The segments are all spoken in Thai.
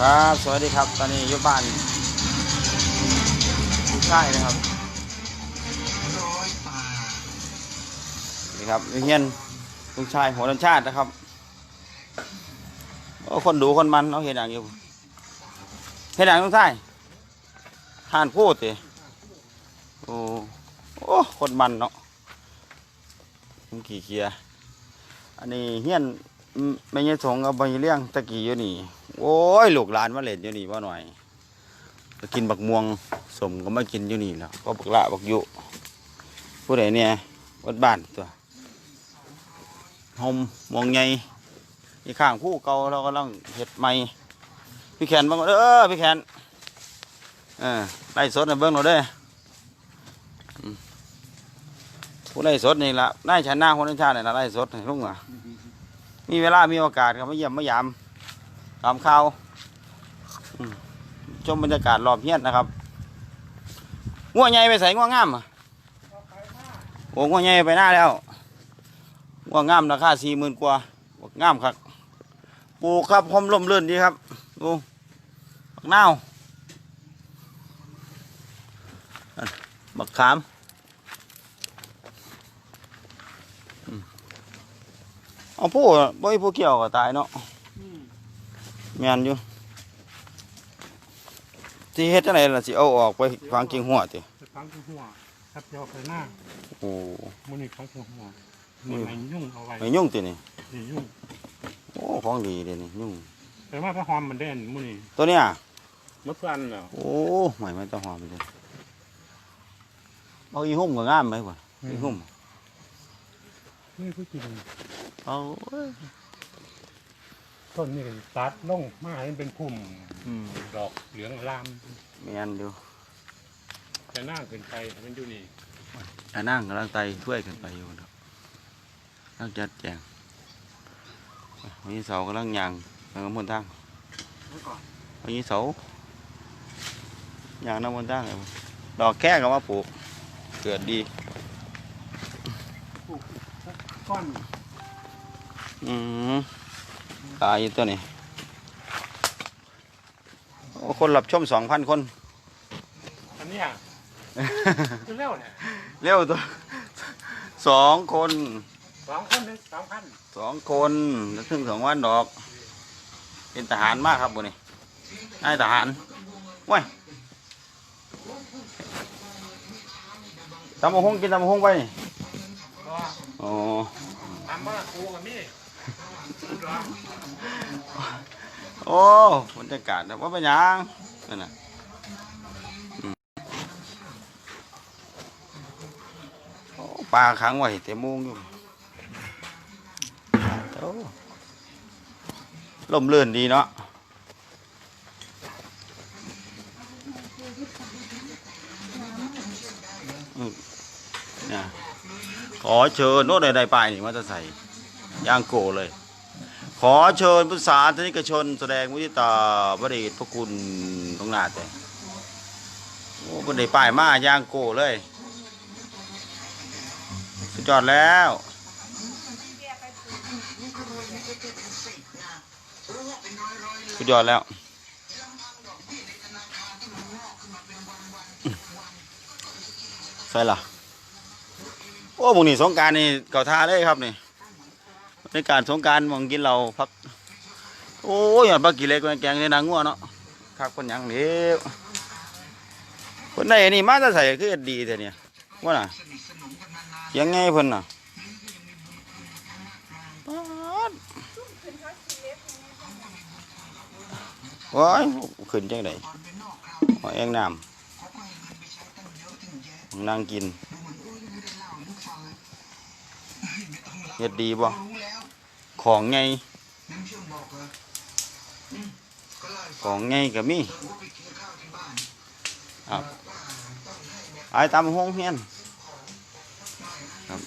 ครับ สวัสดีครับ ตอนนี้อยู่บ้านใช่นะครับ นี่ครับเฮียนลุงชายหัวดันชาตินะครับโอ้คนดูคนมันเขาเห็นอย่างอยู่เห็นอย่างลุงชายทานพูดสิโอ้โอ้คนมันเนาะมันขี่เกียร์อันนี้เฮียนไม่ใช่สงกับใบเลี้ยงตะกี้อยู่นี่ โอ้ยลูกหลานมาเล่นอยู่นี่บ่หน่อยก็กินบักม่วงสมก็มากินอยู่นี่แล้วก็บักละบักยุผู้ใดเนี่ยวัดบ้านตัวหอมม่วงใหญ่อีข้างผู้เก่าเรากำลังเห็ดใหม่พี่แขนบ้างเด้อพี่แขนเออไล่สดในเบื้องเราเด้ออืมผู้ไล่สดนี่ละนายชนะคนชาตินี่ละไล่สดลุงอะมีเวลามีโอกาสก็มาเยี่ยมมายาม ตามข่าวชมบรรยากาศรอบเฮียนนะครับง่วงใหญ่ไปใส่ง่วงงามโอ้ง่วงใหญ่ไปหน้าแล้วง่วงงามราคาสี่หมื่นกว่าบอกงามครับปลูกครับพรมล่มเลื่อนดีครับดูบักนาวนั่นบักขามอืมเอาผู้บ่อยผู้เกี่ยวก็ตายเนาะ แม่นอยู่ที่เฮ็ดจังไดล่ะสิเอาออกไปฟังกิ่งหัวติจะฟังที่หัวครับเดี๋ยวเอาไปหน้าโอ้มือนี่ของหัวหัวนี่ไม่ยุ่งเอาไว้ไม่ยุ่งตินี่นี่ยุ่งโอ้ของดีเด้นี่ยุ่งแต่ว่าถ้าหอมมันเด่นมือนี่ตัวเนี้ยมะพร้าวเนาะโอ้ไม่ไม่ต้องหอมเลยเอาอีหุ่มก็งามไหมวะอีหุ่มนี่ผู้กินเอาเอ้ย ต้นนี่ก็ตัดลงมาให้มันเป็นพุ่มอืมดอกเหลืองอลามแม่นอยู่แต่หน้าเกินไปมันอยู่นี่อันนั่งกำลังไตช่วยกันไปอยู่ครับกำลังจัดแจงวันนี้เสากำลังยางทางน้ำมันทางวันนี้เสายางน้ำมันทางเลยดอกแค่ก็มาปลูกเกิดดีก้อน อืม ตายอยู่ตัวนี้โอ้คนรับชมสองพันคน อันเนี้ยเร็วเนี่ยเร็วตัวสองคนสองคนเลยสองพันสองคนแล้วถึงสองวันดอก เป็นทหารมากครับบุนี่นายทหารว้ยตำมะฮงกินตำมะฮงไปนี่รออ๋อทำมาคูกับนี่ โอ้บรรยากาศแบบว่าเป็นยังนั่นน่ะอืมโอ้ปลาขังไว้เต็มมุงอยู่ลมเลื่อนดีเนาะขอเชิญโน้ตใดๆไปนี่ว่าจะใส่ ย่างโกเลย ขอเชิญพุทธศาสนิกชน แสดงมุทิตาบริตพระคุณตรงหน้าแต่โอ้บันไดป้ายมาย่างโกเลย สุดยอดแล้วสุดยอดแล้วใช่ล่ะ โอ้บุงนี่สงการนี่เก่าท่าเลยครับนี่ ในการสงการมองกินเราพัก โอ้ยหยอดปลากี่เล็กแกงในนางงัวเนาะคักคนยังเดียวคนใดนี่มาจะใส่คือดีแต่เนี่ยว่าน่ะยังไงเพิ่นน่ะป๊ดว้ายขึ้นจังไดหอยแองน้ำนางกินเฮ็ดดีบ่ ของไงของไงก็มีครับไอ้ตามห้องเฮียนครับ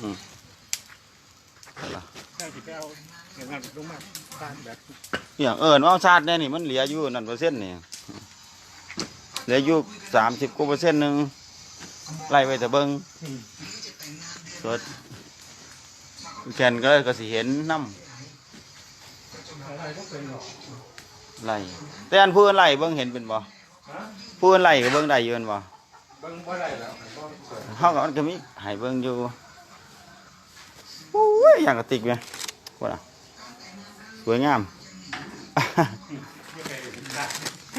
อืมเอาล่ะได้ที่ไปเอาอย่างนั้นลงมาทานแบบอย่างเอิญว่าชาติเนี่ยนี่มันเหลืออยู่นั่นเปอร์เซ็นต์นี่ เหลืออยู่สามสิบกว่าเปอร์เซ็นต์หนึ่งไล่ไว้แต่เบิ่งสดแขนก็ก็สิเห็นน้อะไรก็เป็นหรอกำไล่แต่อันผู้อื่นไล่เบิ่งเห็นเป็นบ่ฮะผู้อื่นไล่ก็เบิ่งได้อยู่แม่นบ่เบิ่งบ่ได้แล้วบ่เปิดเฮาก็มันก็มีให้เบิ่งอยู่โอ้ยอย่างกระติกแม่ว่าน่ะสวยงาม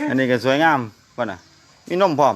อันนี้ก็สวยงามว่าน่ะ มีนมพร้อม